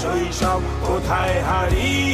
শৈশব কোথায় হারিয়ে